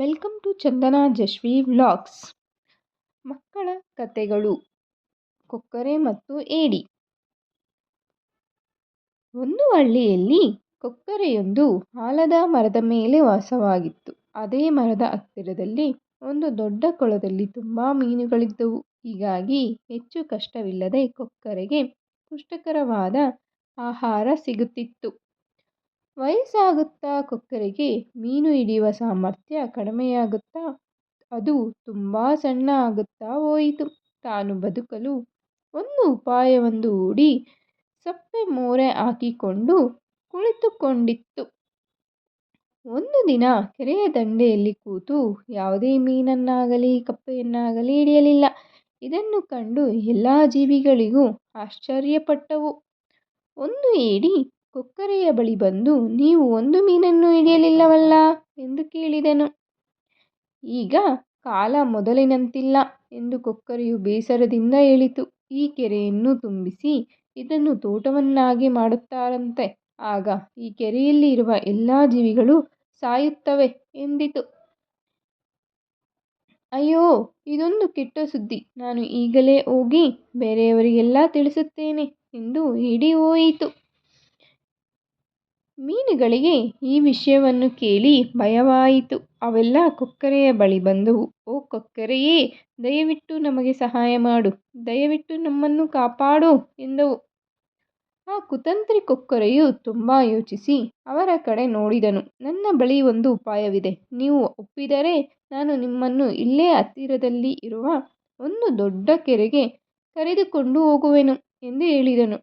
Welcome to Chandana Jashvi vlogs. ಮಕ್ಕಳ ಕಥೆಗಳು ಕೊಕ್ಕರೆ ಮತ್ತು ಏಡಿ. ಒಂದು ಹಳ್ಳಿಯಲ್ಲಿ ಕೊಕ್ಕರೆಯೊಂದು ಆಲದ ಮರದ ಮೇಲೆ ವಾಸವಾಗಿತ್ತು. ಅದೇ ಮರದ ಹತ್ತಿರದಲ್ಲಿ ಒಂದು ದೊಡ್ಡ ಕೊಳದಲ್ಲಿ ತುಂಬ ಮೀನುಗಳಿದ್ದವು. ಹೀಗಾಗಿ ಹೆಚ್ಚು ಕಷ್ಟವಿಲ್ಲದೆ ಕೊಕ್ಕರೆಗೆ ಪುಷ್ಟಕರವಾದ ಆಹಾರ ಸಿಗುತ್ತಿತ್ತು. ವಯಸ್ಸಾಗುತ್ತಾ ಕೊಕ್ಕರೆಗೆ ಮೀನು ಹಿಡಿಯುವ ಸಾಮರ್ಥ್ಯ ಕಡಿಮೆಯಾಗುತ್ತಾ, ಅದು ತುಂಬ ಸಣ್ಣ ಆಗುತ್ತಾ ಹೋಯಿತು. ತಾನು ಬದುಕಲು ಒಂದು ಉಪಾಯವೊಂದು ಹೂಡಿ ಸಪ್ಪೆ ಮೋರೆ ಹಾಕಿಕೊಂಡು ಕುಳಿತುಕೊಂಡಿತ್ತು. ಒಂದು ದಿನ ಕೆರೆಯ ದಂಡೆಯಲ್ಲಿ ಕೂತು ಯಾವುದೇ ಮೀನನ್ನಾಗಲಿ ಕಪ್ಪೆಯನ್ನಾಗಲಿ ಹಿಡಿಯಲಿಲ್ಲ. ಇದನ್ನು ಕಂಡು ಎಲ್ಲ ಜೀವಿಗಳಿಗೂ ಆಶ್ಚರ್ಯಪಟ್ಟವು. ಒಂದು ಏಡಿ ಕೊಕ್ಕರೆಯ ಬಳಿ ಬಂದು, ನೀವು ಒಂದು ಮೀನನ್ನು ಹಿಡಿಯಲಿಲ್ಲವಲ್ಲ? ಎಂದು ಕೇಳಿದನು. ಈಗ ಕಾಲ ಮೊದಲಿನಂತಿಲ್ಲ ಎಂದು ಕೊಕ್ಕರೆಯು ಬೇಸರದಿಂದ ಹೇಳಿತು. ಈ ಕೆರೆಯನ್ನು ತುಂಬಿಸಿ ಇದನ್ನು ತೋಟವನ್ನಾಗಿ ಮಾಡುತ್ತಾರಂತೆ. ಆಗ ಈ ಕೆರೆಯಲ್ಲಿ ಇರುವ ಎಲ್ಲ ಜೀವಿಗಳು ಸಾಯುತ್ತವೆ ಎಂದಿತು. ಅಯ್ಯೋ, ಇದೊಂದು ಕೆಟ್ಟ ಸುದ್ದಿ. ನಾನು ಈಗಲೇ ಹೋಗಿ ಬೇರೆಯವರಿಗೆಲ್ಲ ತಿಳಿಸುತ್ತೇನೆ ಎಂದು ಹಿಡಿ ಹೋಯಿತು ಮೀನುಗಳಿಗೆ ಈ ವಿಷಯವನ್ನು ಕೇಳಿ ಭಯವಾಯಿತು. ಅವೆಲ್ಲ ಕೊಕ್ಕರೆಯ ಬಳಿ ಬಂದವು. ಓ ಕೊಕ್ಕರೆಯೇ, ದಯವಿಟ್ಟು ನಮಗೆ ಸಹಾಯ ಮಾಡು. ದಯವಿಟ್ಟು ನಮ್ಮನ್ನು ಕಾಪಾಡು ಎಂದವು. ಆ ಕುತಂತ್ರಿ ಕೊಕ್ಕರೆಯು ತುಂಬ ಯೋಚಿಸಿ ಅವರ ಕಡೆ ನೋಡಿದನು. ನನ್ನ ಬಳಿ ಒಂದು ಉಪಾಯವಿದೆ. ನೀವು ಒಪ್ಪಿದರೆ ನಾನು ನಿಮ್ಮನ್ನು ಇಲ್ಲೇ ಹತ್ತಿರದಲ್ಲಿ ಇರುವ ಒಂದು ದೊಡ್ಡ ಕೆರೆಗೆ ಕರೆದುಕೊಂಡು ಹೋಗುವೆನು ಎಂದು ಹೇಳಿದನು.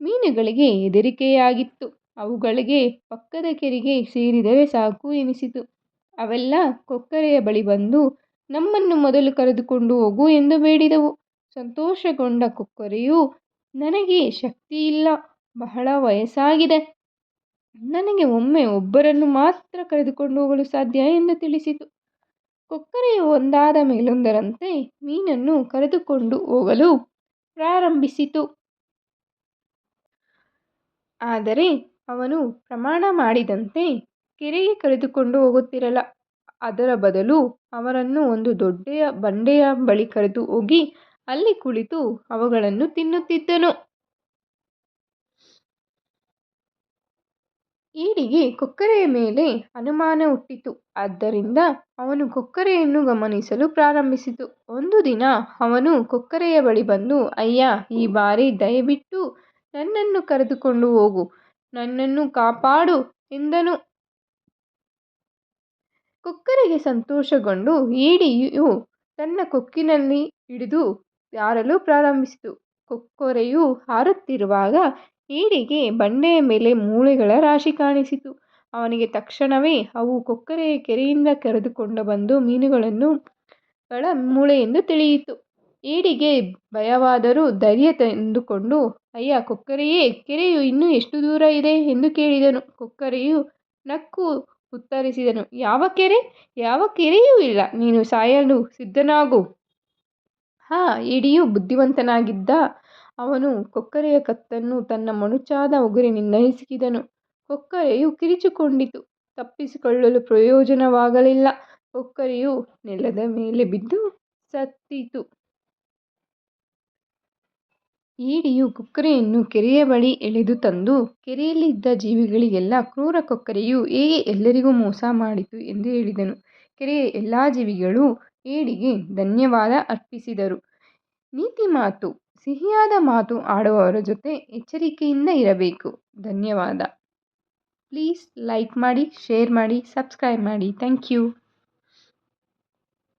ಮೀನುಗಳಿಗೆ ಹೆದರಿಕೆಯಾಗಿತ್ತು. ಅವುಗಳಿಗೆ ಪಕ್ಕದ ಕೆರೆಗೆ ಸೇರಿದರೆ ಸಾಕು ಎನಿಸಿತು. ಅವೆಲ್ಲ ಕೊಕ್ಕರೆಯ ಬಳಿ ಬಂದು ನಮ್ಮನ್ನು ಮೊದಲು ಕರೆದುಕೊಂಡು ಹೋಗು ಎಂದು ಬೇಡಿದವು. ಸಂತೋಷಗೊಂಡ ಕೊಕ್ಕರೆಯು, ನನಗೆ ಶಕ್ತಿಯಿಲ್ಲ, ಬಹಳ ವಯಸ್ಸಾಗಿದೆ. ನನಗೆ ಒಮ್ಮೆ ಒಬ್ಬರನ್ನು ಮಾತ್ರ ಕರೆದುಕೊಂಡು ಹೋಗಲು ಸಾಧ್ಯ ಎಂದು ತಿಳಿಸಿತು. ಕೊಕ್ಕರೆಯು ಒಂದಾದ ಮೇಲೊಂದರಂತೆ ಮೀನನ್ನು ಕರೆದುಕೊಂಡು ಹೋಗಲು ಪ್ರಾರಂಭಿಸಿತು. ಆದರೆ ಅವನು ಪ್ರಮಾಣ ಮಾಡಿದಂತೆ ಕೆರೆಗೆ ಕರೆದುಕೊಂಡು ಹೋಗುತ್ತಿರಲ್ಲ ಅದರ ಬದಲು ಅವರನ್ನು ಒಂದು ದೊಡ್ಡ ಬಂಡೆಯ ಬಳಿ ಕರೆದು ಹೋಗಿ ಅಲ್ಲಿ ಕುಳಿತು ಅವುಗಳನ್ನು ತಿನ್ನುತ್ತಿದ್ದನು. ಈಡಿಗೆ ಕೊಕ್ಕರೆಯ ಮೇಲೆ ಅನುಮಾನ ಹುಟ್ಟಿತು. ಆದ್ದರಿಂದ ಅವನು ಕೊಕ್ಕರೆಯನ್ನು ಗಮನಿಸಲು ಪ್ರಾರಂಭಿಸಿತು. ಒಂದು ದಿನ ಅವನು ಕೊಕ್ಕರೆಯ ಬಳಿ ಬಂದು, ಅಯ್ಯ, ಈ ಬಾರಿ ದಯವಿಟ್ಟು ನನ್ನನ್ನು ಕರೆದುಕೊಂಡು ಹೋಗು. ನನ್ನನ್ನು ಕಾಪಾಡು ಎಂದನು. ಕೊಕ್ಕರೆಗೆ ಸಂತೋಷಗೊಂಡು ಏಡಿಯು ತನ್ನ ಕೊಕ್ಕಿನಲ್ಲಿ ಹಿಡಿದು ಹಾರಲು ಪ್ರಾರಂಭಿಸಿತು. ಕೊಕ್ಕೊರೆಯು ಹಾರುತ್ತಿರುವಾಗ ಏಡಿಗೆ ಬಂಡೆಯ ಮೇಲೆ ಮೂಳೆಗಳ ರಾಶಿ ಕಾಣಿಸಿತು. ಅವನಿಗೆ ತಕ್ಷಣವೇ ಅವು ಕೊಕ್ಕರೆಯ ಕೆರೆಯಿಂದ ಕರೆದುಕೊಂಡು ಬಂದು ಮೀನುಗಳನ್ನು ಗಳ ಮೂಳೆ ಎಂದು ತಿಳಿಯಿತು. ಏಡಿಗೆ ಭಯವಾದರೂ ಧೈರ್ಯ ತಂದುಕೊಂಡು, ಅಯ್ಯ, ಕೊಕ್ಕರೆಯೇ, ಕೆರೆಯು ಇನ್ನೂ ಎಷ್ಟು ದೂರ ಇದೆ? ಎಂದು ಕೇಳಿದನು. ಕೊಕ್ಕರೆಯು ನಕ್ಕು ಉತ್ತರಿಸಿದನು, ಯಾವ ಕೆರೆ? ಯಾವ ಕೆರೆಯೂ ಇಲ್ಲ. ನೀನು ಸಾಯಲು ಸಿದ್ಧನಾಗು. ಹಾ ಏಡಿಯು ಬುದ್ಧಿವಂತನಾಗಿದ್ದ ಅವನು ಕೊಕ್ಕರೆಯ ಕತ್ತನ್ನು ತನ್ನ ಮೊನಚಾದ ಉಗುರಿನಿಂದ ಹಿಸುಕಿದನು. ಕೊಕ್ಕರೆಯು ಕಿರಿಚಿಕೊಂಡಿತು, ತಪ್ಪಿಸಿಕೊಳ್ಳಲು ಪ್ರಯೋಜನವಾಗಲಿಲ್ಲ. ಕೊಕ್ಕರೆಯು ನೆಲದ ಮೇಲೆ ಬಿದ್ದು ಸತ್ತಿತು. ಏಡಿಯು ಕೊಕ್ಕರೆಯನ್ನು ಕೆರೆಯ ಬಳಿ ಎಳೆದು ತಂದು ಕೆರೆಯಲ್ಲಿ ಇದ್ದ ಜೀವಿಗಳಿಗೆಲ್ಲ ಕ್ರೂರ ಕೊಕ್ಕರೆಯು ಹೇಗೆ ಎಲ್ಲರಿಗೂ ಮೋಸ ಮಾಡಿತು ಎಂದು ಹೇಳಿದನು. ಕೆರೆಯ ಎಲ್ಲ ಜೀವಿಗಳು ಏಡಿಗೆ ಧನ್ಯವಾದ ಅರ್ಪಿಸಿದರು. ನೀತಿ ಮಾತು, ಸಿಹಿಯಾದ ಮಾತು ಆಡುವವರ ಜೊತೆ ಎಚ್ಚರಿಕೆಯಿಂದ ಇರಬೇಕು. ಧನ್ಯವಾದ. ಪ್ಲೀಸ್ ಲೈಕ್ ಮಾಡಿ, ಶೇರ್ ಮಾಡಿ, ಸಬ್ಸ್ಕ್ರೈಬ್ ಮಾಡಿ. Thank you.